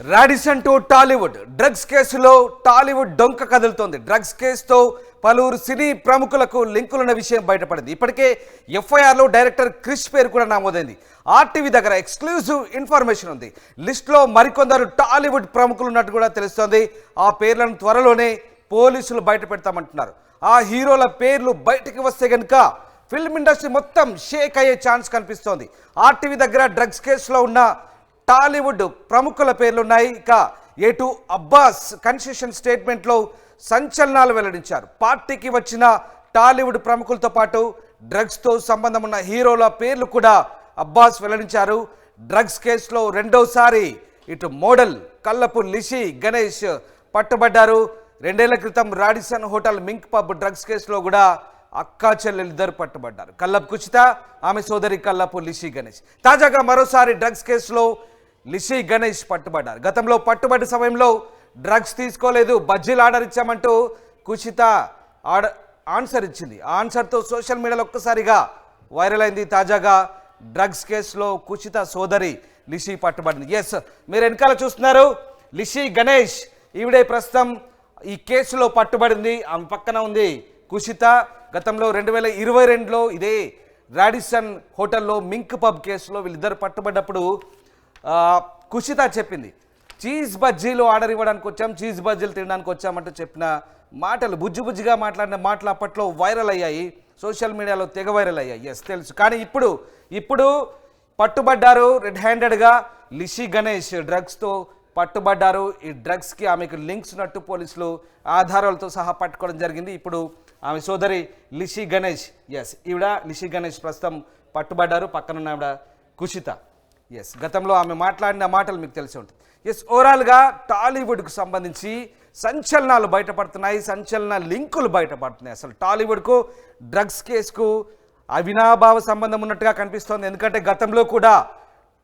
Radisson to Tollywood. Drugs కేసులో టాలీవుడ్ డొంక కదులుతోంది. డ్రగ్స్ కేసుతో పలువురు సినీ ప్రముఖులకు లింకులున్న విషయం బయటపడింది. ఇప్పటికే ఎఫ్ఐఆర్లో డైరెక్టర్ క్రిష్ పేరు కూడా నమోదైంది. ఆర్టీవీ దగ్గర ఎక్స్క్లూజివ్ ఇన్ఫర్మేషన్ ఉంది. లిస్టులో మరికొందరు టాలీవుడ్ ప్రముఖులు ఉన్నట్టు కూడా తెలుస్తోంది. ఆ పేర్లను త్వరలోనే పోలీసులు బయట పెడతామంటున్నారు ఆ హీరోల పేర్లు బయటకు వస్తే కనుక ఫిల్మ్ ఇండస్ట్రీ మొత్తం షేక్ అయ్యే ఛాన్స్ కనిపిస్తోంది. ఆర్టీవీ దగ్గర డ్రగ్స్ కేసులో ఉన్న టాలీవుడ్ ప్రముఖుల పేర్లున్నాయి. ఇక ఏటు అబ్బాస్ కన్సెషన్ స్టేట్మెంట్లో సంచలనాలు వెల్లడించారు. పార్టీకి వచ్చిన టాలీవుడ్ ప్రముఖులతో పాటు డ్రగ్స్తో సంబంధం ఉన్న హీరోల పేర్లు కూడా అబ్బాస్ వెల్లడించారు. డ్రగ్స్ కేసులో రెండోసారి ఇటు మోడల్ కల్లపు లిషి గణేష్ పట్టుబడ్డారు. రెండేళ్ళ క్రితం Radisson hotel Mink pub drugs కేసులో కూడా అక్కా చెల్లెలిద్దరు పట్టుబడ్డారు. కల్లపు కుచిత ఆమె సోదరి కల్లపు లిషి గణేష్. తాజాగా మరోసారి డ్రగ్స్ కేసులో లిషి గణేష్ పట్టుబడ్డారు. గతంలో పట్టుబడ్డ సమయంలో డ్రగ్స్ తీసుకోలేదు బజ్జీలు ఆర్డర్ ఇచ్చామంటూ కుషిత ఆర్డర్ ఆన్సర్ ఇచ్చింది. ఆ ఆన్సర్తో సోషల్ మీడియాలో ఒక్కసారిగా వైరల్ అయింది. తాజాగా డ్రగ్స్ కేసులో కుషిత సోదరి లిషి పట్టుబడింది. ఎస్ మీరు వెనకాల చూస్తున్నారు. లిషి గణేష్ ఈవిడే ప్రస్తుతం ఈ కేసులో పట్టుబడింది. ఆమె పక్కన ఉంది కుషిత. గతంలో రెండు వేల ఇరవై రెండులో ఇదే రాడిసన్ హోటల్లో మింక్ పబ్ కేసులో వీళ్ళిద్దరు పట్టుబడ్డప్పుడు కుషిత చెప్పింది చీజ్ బజ్జీలు ఆర్డర్ ఇవ్వడానికి వచ్చాం చీజ్ బజ్జీలు తినడానికి వచ్చామంటూ చెప్పిన మాటలు బుజ్జి బుజ్జిగా మాట్లాడిన మాటలు అప్పట్లో వైరల్ అయ్యాయి సోషల్ మీడియాలో తెగ వైరల్ అయ్యాయి ఎస్ తెలుసు. కానీ ఇప్పుడు ఇప్పుడు పట్టుబడ్డారు రెడ్ హ్యాండెడ్గా లిషి గణేష్ డ్రగ్స్తో పట్టుబడ్డారు. ఈ డ్రగ్స్కి ఆమెకు లింక్స్ ఉన్నట్టు పోలీసులు ఆధారాలతో సహా పట్టుకోవడం జరిగింది. ఇప్పుడు ఆమె సోదరి లిషి గణేష్ ఎస్ ఈవిడ లిషి గణేష్ ప్రస్తుతం పట్టుబడ్డారు పక్కనున్న ఆవిడ కుషిత ఎస్ గతంలో ఆమె మాట్లాడిన మాటలు మీకు తెలిసి ఉంటుంది. ఎస్ ఓవరాల్గా టాలీవుడ్కు సంబంధించి సంచలనాలు బయటపడుతున్నాయి సంచలన లింకులు బయటపడుతున్నాయి. అసలు టాలీవుడ్కు డ్రగ్స్ కేసుకు అవినాభావ సంబంధం ఉన్నట్టుగా కనిపిస్తోంది. ఎందుకంటే గతంలో కూడా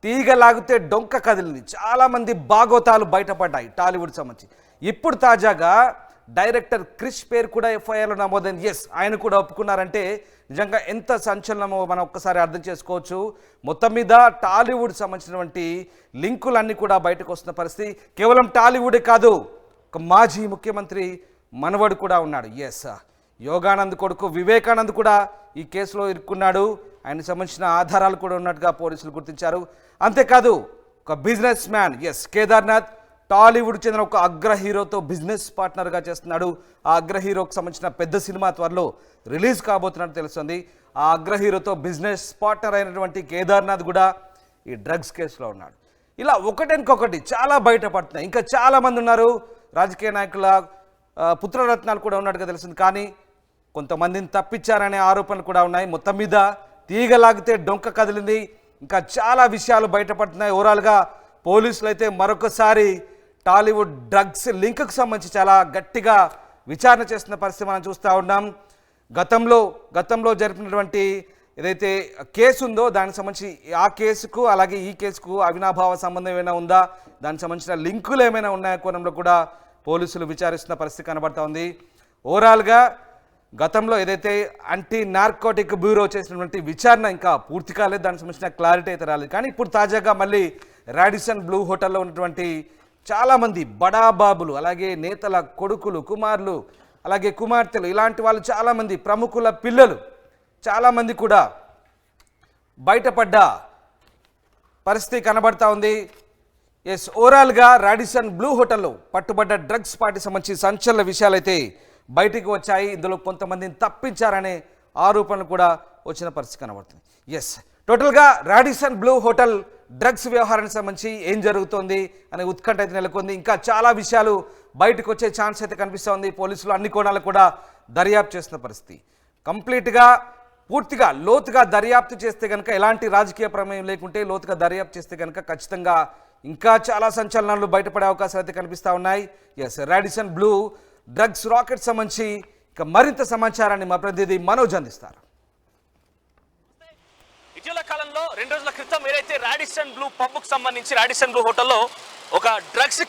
తీగ లాగితే డొంక కదిలింది. చాలామంది బాగోతాలు బయటపడ్డాయి టాలీవుడ్ సంబంధించి. ఇప్పుడు తాజాగా డైరెక్టర్ క్రిష్ పేరు కూడా ఎఫ్ఐఆర్లో నమోదైంది. ఎస్ ఆయన కూడా ఒప్పుకున్నారంటే నిజంగా ఎంత సంచలనమో మనం ఒక్కసారి అర్థం చేసుకోవచ్చు. మొత్తం మీద టాలీవుడ్ సంబంధించినటువంటి లింకులన్నీ కూడా బయటకు వస్తున్న పరిస్థితి. కేవలం టాలీవుడే కాదు ఒక మాజీ ముఖ్యమంత్రి మనవడు కూడా ఉన్నాడు. ఎస్ యోగానంద్ కొడుకు వివేకానంద్ కూడా ఈ కేసులో ఇరుక్కున్నాడు. ఆయనకు సంబంధించిన ఆధారాలు కూడా ఉన్నట్టుగా పోలీసులు గుర్తించారు. అంతేకాదు ఒక businessman. Yes Kedarnath Tollywood చెందిన ఒక అగ్ర హీరోతో బిజినెస్ పార్ట్నర్గా చేస్తున్నాడు. ఆ అగ్ర హీరోకి సంబంధించిన పెద్ద సినిమా త్వరలో రిలీజ్ కాబోతున్నట్టు తెలుస్తుంది. ఆ అగ్ర హీరోతో బిజినెస్ పార్ట్నర్ అయినటువంటి కేదార్నాథ్ కూడా ఈ డ్రగ్స్ కేసులో ఉన్నాడు. ఇలా ఒకటెనకొకటి చాలా బయటపడుతున్నాయి. ఇంకా చాలామంది ఉన్నారు. రాజకీయ నాయకుల పుత్రరత్నాలు కూడా ఉన్నట్టుగా తెలిసింది కానీ కొంతమందిని తప్పించారనే ఆరోపణలు కూడా ఉన్నాయి. మొత్తం మీద తీగ లాగితే డొంక కదిలింది. ఇంకా చాలా విషయాలు బయటపడుతున్నాయి. ఓవరాల్గా పోలీసులు అయితే మరొకసారి టాలీవుడ్ డ్రగ్స్ లింక్కు సంబంధించి చాలా గట్టిగా విచారణ చేస్తున్న పరిస్థితి మనం చూస్తూ ఉన్నాం. గతంలో గతంలో జరిపినటువంటి ఏదైతే కేసు ఉందో దానికి సంబంధించి ఆ కేసుకు అలాగే ఈ కేసుకు అవినాభావ సంబంధం ఏమైనా ఉందా? దానికి సంబంధించిన లింకులు ఏమైనా ఉన్నాయా కోణంలో కూడా పోలీసులు విచారిస్తున్న పరిస్థితి కనబడుతూ ఉంది. ఓవరాల్గా గతంలో ఏదైతే యాంటీ నార్కోటిక్ బ్యూరో చేసినటువంటి విచారణ ఇంకా పూర్తి కాలేదు. దానికి సంబంధించిన క్లారిటీ అయితే రాలేదు. కానీ ఇప్పుడు తాజాగా మళ్ళీ రాడిసన్ బ్లూ హోటల్లో ఉన్నటువంటి చాలామంది బడాబాబులు అలాగే నేతల కొడుకులు కుమారులు అలాగే కుమార్తెలు ఇలాంటి వాళ్ళు చాలామంది ప్రముఖుల పిల్లలు. చాలామంది కూడా బయటపడ్డ పరిస్థితి కనబడతా ఉంది. ఎస్ ఓవరాల్గా రాడిసన్ బ్లూ హోటల్లో పట్టుబడ్డ డ్రగ్స్ పార్టీ సంబంధించి సంచలన విషయాలైతే బయటికి వచ్చాయి. ఇందులో కొంతమందిని తప్పించారనే ఆరోపణలు కూడా వచ్చిన పరిస్థితి కనబడుతుంది. ఎస్ టోటల్గా రాడిసన్ బ్లూ హోటల్ డ్రగ్స్ వ్యవహారానికి సంబంధించి ఏం జరుగుతోంది అనే ఉత్కంఠ అయితే నెలకొంది. ఇంకా చాలా విషయాలు బయటకు వచ్చే ఛాన్స్ అయితే కనిపిస్తోంది. పోలీసులు అన్ని కోణాలు కూడా దర్యాప్తు చేస్తున్న పరిస్థితి. కంప్లీట్గా పూర్తిగా లోతుగా దర్యాప్తు చేస్తే కనుక ఎలాంటి రాజకీయ ప్రమేయం లేకుంటే లోతుగా దర్యాప్తు చేస్తే కనుక ఖచ్చితంగా ఇంకా చాలా సంచలనాలు బయటపడే అవకాశాలు అయితే కనిపిస్తూ ఉన్నాయి. Yes Radisson Blu drugs racket సంబంధించి ఇక మరింత సమాచారాన్ని మా ప్రతినిధి మనోజ్ అందిస్తారు ఇటీవల కాలంలో రెండు రోజుల క్రితం ఏదైతే రాడిసన్ బ్లూ పబ్కు సంబంధించి రాడిసన్ బ్లూ హోటల్లో ఒక డ్రగ్స్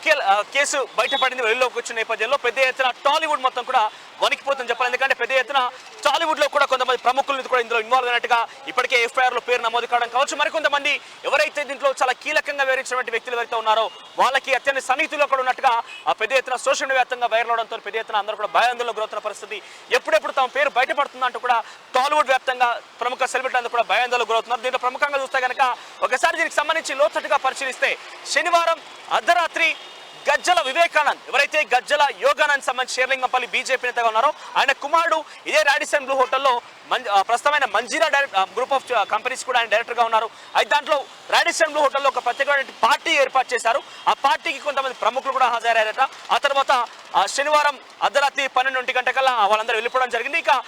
కేసు బయటపడింది వెలుగులోకి వచ్చిన నేపథ్యంలో పెద్ద ఎత్తున టాలీవుడ్ మొత్తం కూడా వణికిపోతుంది చెప్పాలి. ఎందుకంటే పెద్ద ఎత్తున టాలీవుడ్లో కూడా కొంతమంది ప్రముఖులు కూడా ఇందులో ఇన్వాల్వ్ అయినట్టుగా ఇప్పటికే ఎఫ్ఐఆర్లో పేరు నమోదు కావడం కావచ్చు. మరికొంతమంది ఎవరైతే దీంట్లో చాలా కీలకంగా వివరించినటువంటి వ్యక్తులు ఎవరైతే ఉన్నారో వాళ్ళకి అత్యంత సన్నిహితుల్లో కూడా ఉన్నట్టుగా ఆ పెద్ద ఎత్తున సోషల్ మీడియా వ్యాప్తంగా వైరల్ అవడంతో పెద్ద ఎత్తున అందరూ కూడా భయాందోళన గురవుతున్న పరిస్థితి ఎప్పుడెప్పుడు తమ పేరు బయటపడుతుందంటూ కూడా టాలీవుడ్ వ్యాప్తంగా ప్రముఖ సెలబ్రిటీ అందరూ కూడా భయాందోళన గురవుతున్నారు. దీంట్లో ప్రముఖంగా చూస్తే కనుక ఒకసారి దీనికి సంబంధించి లోతట్టుగా పరిశీలిస్తే శనివారం అర్ధరాత్రి గజ్జల వివేకానంద్. ఎవరైతే గజ్జల యోగానంద్ సంబంధించి షేర్లింగంపల్లి బీజేపీ నేతగా ఉన్నారో ఆయన కుమారుడు ఇదే రాడిసన్ బ్లూ హోటల్లో మం- ప్రస్తుతమైన Manjeera direct group of companies కూడా ఆయన డైరెక్టర్గా ఉన్నారు. అయితే దాంట్లో రాడిసన్ బ్లూ హోటల్లో ఒక ప్రత్యేకమైన పార్టీ ఏర్పాటు చేశారు. ఆ పార్టీకి కొంతమంది ప్రముఖులు కూడా హాజరయ్యారట. ఆ తర్వాత శనివారం అర్ధరాత్రి పన్నెండు గంటకల్లా వాళ్ళందరూ వెళ్ళిపోవడం జరిగింది. ఇక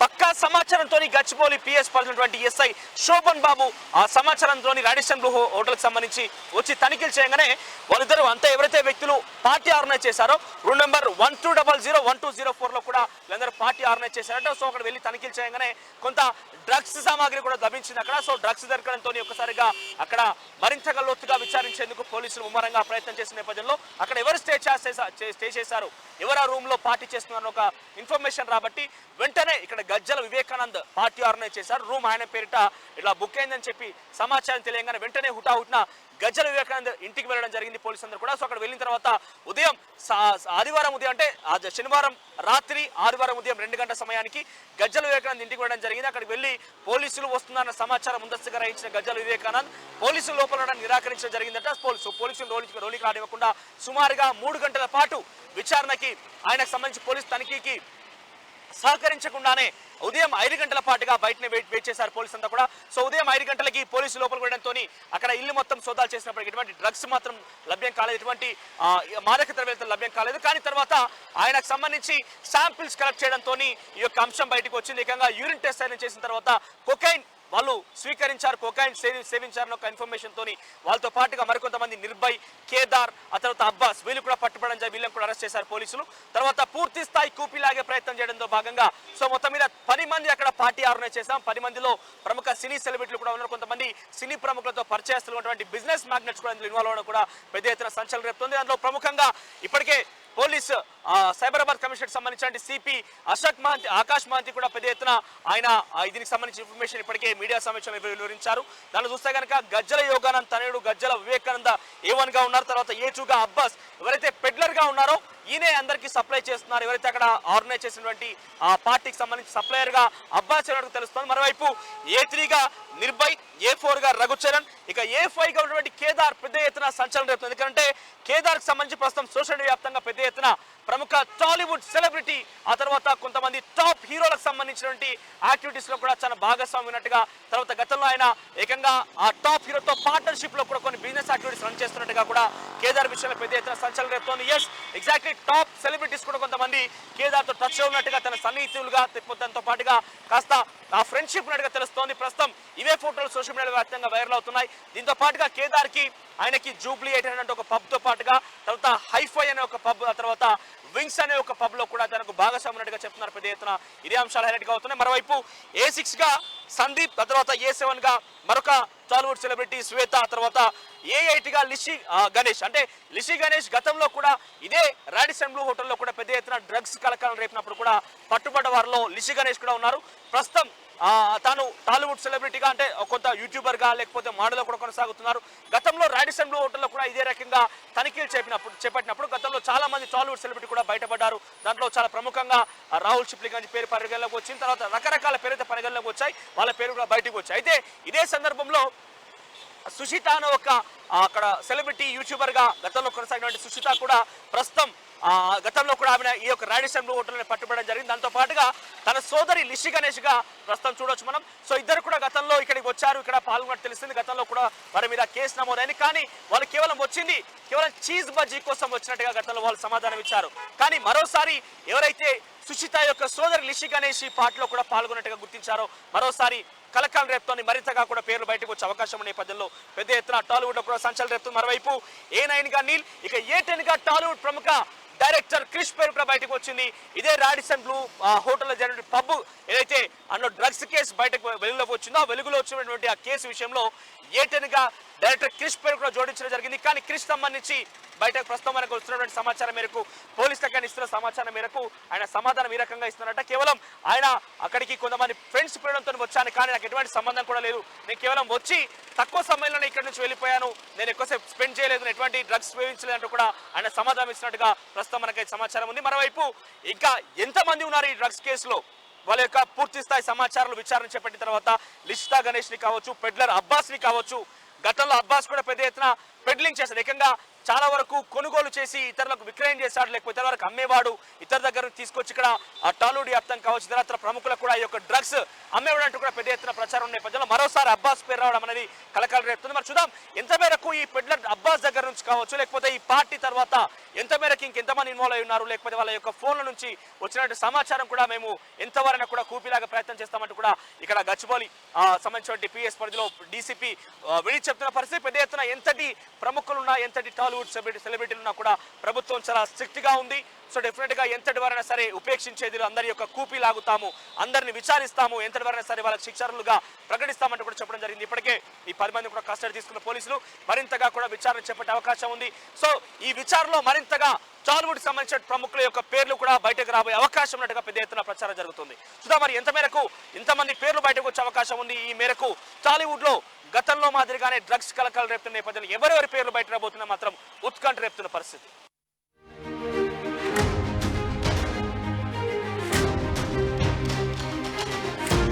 పక్కా సమాచారంతో గచ్చిపోలి పిఎస్ పాల్సినటువంటి ఎస్ఐ శోభన్ బాబు ఆ సమాచారంతో రాడిసన్ బ్లూ హోటల్కి సంబంధించి వచ్చి తనిఖీలు చేయగానే వాళ్ళిద్దరూ అంతా ఎవరైతే వ్యక్తులు పార్టీ ఆర్గనైజ్ చేశారో room number one two double zero one two zero ఫోర్లో కూడా వీళ్ళందరూ పార్టీ ఆర్గనైజ్ చేశారట. సో అక్కడ వెళ్ళి తనిఖీలు చేయగానే కొంత డ్రగ్స్ సామాగ్రి కూడా లభించింది అక్కడ. సో డ్రగ్స్ దొరకడంతో ఒక్కసారిగా అక్కడ మరింతగా లోతుగా విచారించేందుకు పోలీసులు ముమ్మరంగా ప్రయత్నం చేసిన నేపథ్యంలో అక్కడ ఎవరు స్టే చేసే- స్టే చేశారు? ఎవరు ఆ రూమ్లో పార్టీ చేస్తున్నారని ఒక ఇన్ఫర్మేషన్ రాబట్టి వెంటనే ఇక్కడ గజ్జల వివేకానంద్ పార్టీ ఆర్గనైజ్ చేశారు. రూమ్ ఆయన పేరిట ఇట్లా బుక్ అయిందని చెప్పి సమాచారం తెలియగానే వెంటనే హుటాహుటిన గజ్జల వివేకానంద ఇంటికి వెళ్ళడం జరిగింది పోలీసు అందరూ కూడా. సో అక్కడ వెళ్ళిన తర్వాత ఉదయం ఆదివారం ఉదయం అంటే శనివారం రాత్రి ఆదివారం ఉదయం రెండు గంటల సమయానికి గజ్జల వివేకానంద్ ఇంటికి వెళ్ళడం జరిగింది. అక్కడికి వెళ్ళి పోలీసులు వస్తున్నారన్న సమాచారం ముందస్తుగా గ్రహించిన గజ్జల వివేకానంద్ పోలీసులు లోపల నిరాకరించడం జరిగిందట. పోలీసు పోలీసులు రోలికి రోలికి రానివ్వకుండా సుమారుగా మూడు గంటల పాటు విచారణకి ఆయనకు సంబంధించి పోలీసు తనిఖీకి సహకరించకుండానే ఉదయం ఐదు గంటల పాటుగా బయటనే వెయిట్ వెయిట్ చేశారు పోలీసు అంతా కూడా. సో ఉదయం ఐదు గంటలకి పోలీసు లోపలికి వెళ్ళడంతో అక్కడ ఇల్లు మొత్తం సోదాలు చేసినప్పటికీ ఎటువంటి డ్రగ్స్ మాత్రం లభ్యం కాలేదు. ఎటువంటి మాదక ద్రవ్యాలతో లభ్యం కాలేదు. కానీ తర్వాత ఆయనకు సంబంధించి శాంపిల్స్ కలెక్ట్ చేయడంతో ఈ యొక్క అంశం బయటకు వచ్చింది. ఏకంగా యూరిన్ టెస్ట్ అయిన చేసిన తర్వాత కొకైన్ వాళ్ళు స్వీకరించారు కొకైన్ సేవి సేవించారని ఒక ఇన్ఫర్మేషన్ తోని. వాళ్ళతో పాటుగా మరికొంతమంది నిర్భయ్ కేదార్ ఆ తర్వాత అబ్బాస్ వీళ్ళు కూడా పట్టుబడడం జరిగి వీళ్ళని కూడా అరెస్ట్ చేశారు పోలీసులు. తర్వాత పూర్తి స్థాయి కూపిలాగే ప్రయత్నం చేయడంతో భాగంగా సో మొత్తం మీద పది మంది అక్కడ పార్టీ ఆర్గనైజ్ చేశాం. పది మందిలో ప్రముఖ సినీ సెలబ్రిటీలు కూడా ఉన్నారు. కొంతమంది సినీ ప్రముఖులతో పరిచయస్తున్నటువంటి బిజినెస్ మ్యాగ్నెట్స్ కూడా ఇందులో ఇన్వాల్వ్ అవ్వడం కూడా పెద్ద ఎత్తున సంచలనం రేపుతుంది. అందులో ప్రముఖంగా ఇప్పటికే పోలీస్ సైబరాబాద్ కమిషనర్ సంబంధించిన సిపి అశోక్ మహంతి ఆకాష్ మహంతి కూడా పెద్ద ఎత్తున ఆయన దీనికి సంబంధించిన ఇన్ఫర్మేషన్ ఇప్పటికే మీడియా సమీక్షలో వివరించారు. దాన్ని చూస్తే కనుక గజ్జల యోగానంద్ తనయుడు గజ్జల వివేకానంద ఏ వన్గా ఉన్నారు. తర్వాత ఏ అబ్బాస్ ఎవరైతే పెడ్లర్గా ఉన్నారో ఈయనే అందరికీ సప్లై చేస్తున్నారు. ఎవరైతే అక్కడ ఆర్గనైజ్ చేసినటువంటి ఆ పార్టీకి సంబంధించి సప్లయర్గా అబ్బాస్ ఎవరికి తెలుస్తుంది? మరోవైపు ఏ త్రీగా నిర్భయ్ ఏ ఫోర్గా రఘుచరణ్. ఇక ఏ ఫైవ్గా ఉన్నటువంటి కేదార్ పెద్ద ఎత్తున సంచలనం రేపుతుంది. ఎందుకంటే కేదార్కి సంబంధించి ప్రస్తుతం సోషల్ మీడియా వ్యాప్తంగా పెద్ద ఎత్తున ప్రముఖ టాలీవుడ్ సెలబ్రిటీ ఆ తర్వాత కొంతమంది టాప్ హీరోలకు సంబంధించినటువంటి యాక్టివిటీస్లో కూడా చాలా భాగస్వామి ఉన్నట్టుగా తర్వాత గతంలో ఆయన ఏకంగా ఆ టాప్ హీరోతో పార్ట్నర్షిప్లో కూడా కొన్ని బిజినెస్ యాక్టివిటీస్ రన్ చేస్తున్నట్టుగా కూడా కేదార్ విషయంలో పెద్ద ఎత్తున సంచలనం రేపుతోంది. ఎస్ ఎగ్జాక్ట్లీ టాప్ సెలబ్రిటీస్ కూడా కొంతమంది కేదార్తో టచ్ ఉన్నట్టుగా తన సన్నిహితులుగా దాంతో పాటుగా కాస్త ఆ ఫ్రెండ్షిప్ ఉన్నట్టుగా తెలుస్తోంది. ప్రస్తుతం ఇవే ఫోటోలు సోషల్ మీడియా వ్యాప్తంగా వైరల్ అవుతున్నాయి. దీంతో పాటుగా కేదార్కి ఆయనకి జూబ్లీ ఎయిట్ అనే ఒక పబ్తో పాటుగా తర్వాత హైఫై అనే ఒక పబ్ ఆ తర్వాత వింగ్స్ అనే ఒక పబ్లో కూడా తనకు భాగస్వామి ఉన్నట్టుగా చెప్తున్నారు. పెద్ద ఎత్తున ఇదే అంశాలు హైలైట్గా అవుతున్నాయి. మరోవైపు ఏ సిక్స్గా సందీప్ ఆ తర్వాత ఏ సెవెన్గా మరొక టాలీవుడ్ సెలబ్రిటీ శ్వేత తర్వాత ఏఐటిగా గా లిషి గణేష్. అంటే లిషి గణేష్ గతంలో కూడా ఇదే రాడిసన్ బ్లూ హోటల్లో కూడా పెద్ద ఎత్తున డ్రగ్స్ కలకాలం రేపినప్పుడు కూడా పట్టుబడ్డ వారిలో లిషి గణేష్ కూడా ఉన్నారు. ప్రస్తుతం తాను టాలీవుడ్ సెలబ్రిటీగా అంటే కొంత యూట్యూబర్గా లేకపోతే మోడల్గా కూడా కొనసాగుతున్నారు. గతంలో రాడిసన్ బ్లూ హోటల్లో కూడా ఇదే రకంగా తనిఖీలు చేపినప్పుడు చేపట్టినప్పుడు గతంలో చాలా మంది టాలీవుడ్ సెలబ్రిటీ కూడా బయటపడ్డారు. దాంట్లో చాలా ప్రముఖంగా రాహుల్ షిప్లి గారి పేరు పరిగణలోకి వచ్చిన తర్వాత రకరకాల పేరైతే పరిగణలోకి వచ్చాయి. వాళ్ళ పేరు కూడా బయటకు వచ్చాయి. అయితే ఇదే సందర్భంలో సుషిత అనే ఒక అక్కడ సెలబ్రిటీ యూట్యూబర్గా గతంలో కొనసాగినటువంటి సుషిత కూడా ప్రస్తుతం గతంలో కూడా ఆమె ఈ యొక్క రాడిసన్ బ్లూ హోటల్ పట్టుబడడం జరిగింది. దాంతో పాటుగా తన సోదరి లిషి గణేష్గా ప్రస్తుతం చూడొచ్చు మనం. సో ఇద్దరు కూడా గతంలో ఇక్కడికి వచ్చారు. ఇక్కడ పాల్గొన్నట్టు తెలిసింది గతంలో కూడా వారి మీద కేసు నమోదైంది. కానీ వాళ్ళు కేవలం వచ్చింది కేవలం చీజ్ బజ్జీ కోసం వచ్చినట్టుగా గతంలో వాళ్ళు సమాధానం ఇచ్చారు. కానీ మరోసారి ఎవరైతే సుషిత యొక్క సోదరి లిషి గణేష్ ఈ పాటలో కూడా పాల్గొన్నట్టుగా గుర్తించారో మరోసారి కలకాలం రేపుతోని మరింతగా కూడా పేర్లు బయటకు వచ్చే అవకాశం ఉన్న నేపథ్యంలో పెద్ద ఎత్తున టాలీవుడ్లో కూడా సంచలనం రేపుతుంది. మరోవైపు ఏ నైన్గా నీల్ ఇక ఏ టెన్గా టాలీవుడ్ ప్రముఖ డైరెక్టర్ క్రిష్ పేరు కూడా బయటకు వచ్చింది. ఇదే రాడిసన్ బ్లూ హోటల్లో జరిగిన పబ్ ఏదైతే అందులో డ్రగ్స్ కేసు బయటకు వెలుగులోకి వచ్చిందో ఆ వెలుగులో వచ్చినటువంటి ఆ కేసు విషయంలో ఏ డైరెక్టర్ క్రిష్ పేరు కూడా జోడించడం జరిగింది. కానీ క్రిష్ సంబంధించి బయటకు ప్రస్తుతం మనకు వస్తున్నటువంటి సమాచారం మేరకు పోలీస్ దగ్గర ఇస్తున్న సమాచారం మేరకు ఆయన సమాధానం ఈ రకంగా ఇస్తున్నారట. కేవలం ఆయన అక్కడికి కొంతమంది ఫ్రెండ్స్ పిలవడంతో వచ్చాను కానీ నాకు ఎటువంటి సంబంధం కూడా లేదు. నేను కేవలం వచ్చి తక్కువ సమయంలోనే ఇక్కడ నుంచి వెళ్ళిపోయాను. నేను ఎక్కువసేపు స్పెండ్ చేయలేదు. ఎటువంటి డ్రగ్స్ ఉపయోగించలేదంటూ కూడా ఆయన సమాధానం ఇచ్చినట్టుగా ప్రస్తుతం మనకి సమాచారం ఉంది. మరోవైపు ఇంకా ఎంతమంది ఉన్నారు ఈ డ్రగ్స్ కేసులో వాళ్ళ యొక్క పూర్తి స్థాయి సమాచారాలు విచారణ చేపట్టిన తర్వాత లిస్తా గణేష్ని కావచ్చు పెడ్లర్ అబ్బాస్ని కావచ్చు గతంలో అబ్బాస్ కూడా పెద్ద ఎత్తున పెడ్లింగ్ చేశారు. ఏకంగా చాలా వరకు కొనుగోలు చేసి ఇతరులకు విక్రయం చేశాడు లేకపోతే ఇతర వరకు అమ్మేవాడు. ఇతర దగ్గర నుంచి తీసుకొచ్చి ఇక్కడ ఆ టాలీవుడ్ వ్యాప్తం కావచ్చు ఇతరత్ర ప్రముఖులకు కూడా ఈ యొక్క డ్రగ్స్ అమ్మేవాడు అంటూ కూడా పెద్ద ఎత్తున ప్రచారం ఉన్న నేపథ్యంలో మరోసారి అబ్బాస్ పేరు రావడం అనేది కలకాలం రేపుతుంది. మరి చూద్దాం ఎంత మేరకు ఈ పెడ్లర్ అబ్బాస్ దగ్గర నుంచి కావచ్చు లేకపోతే ఈ పార్టీ తర్వాత ఎంత మేరకు ఇంకెంతమంది ఇన్వాల్వ్ అయి ఉన్నారు లేకపోతే వాళ్ళ యొక్క ఫోన్ల నుంచి వచ్చినటువంటి సమాచారం కూడా మేము ఎంతవరకు కూడా కూపిలాగా ప్రయత్నం చేస్తామంటూ కూడా ఇక్కడ గచ్చిబౌలి సంబంధించిన పిఎస్ పరిధిలో డీసీపీ విడి చెప్తున్న పరిస్థితి. పెద్ద ఎత్తున ఎంతటి ప్రముఖులున్నా ఎంతటి బాలీవుడ్ సెలబ్రిటీ సెలబ్రిటీలు ఉన్నా కూడా ప్రభుత్వం చాలా స్ట్రిక్ట్గా ఉంది. సో డెఫినెట్గా ఎంతటి వారైనా సరే ఉపేక్షించేది అందరి యొక్క కూపీ లాగుతాము అందరిని విచారిస్తాము ఎంతటి వారైనా సరే వాళ్ళకి శిక్షార్హులుగా ప్రకటిస్తామంటూ కూడా చెప్పడం జరిగింది. ఇప్పటికే ఈ పది మంది కూడా కస్టడీ తీసుకున్న పోలీసులు మరింతగా కూడా విచారణ చేపట్టే అవకాశం ఉంది. సో ఈ విచారణలో మరింతగా టాలీవుడ్ సంబంధించిన ప్రముఖుల యొక్క పేర్లు కూడా బయటకు రాబోయే అవకాశం ఉన్నట్టుగా పెద్ద ఎత్తున ప్రచారం జరుగుతుంది. చూద్దాం మరి ఎంత మేరకు ఇంతమంది పేర్లు బయటకు వచ్చే అవకాశం ఉంది. ఈ మేరకు టాలీవుడ్లో గతంలో మాదిరిగానే డ్రగ్స్ కలకలు రేపుతున్న నేపథ్యంలో ఎవరెవరి పేర్లు బయట రాబోతున్నా మాత్రం ఉత్కంఠ రేపుతున్న పరిస్థితి.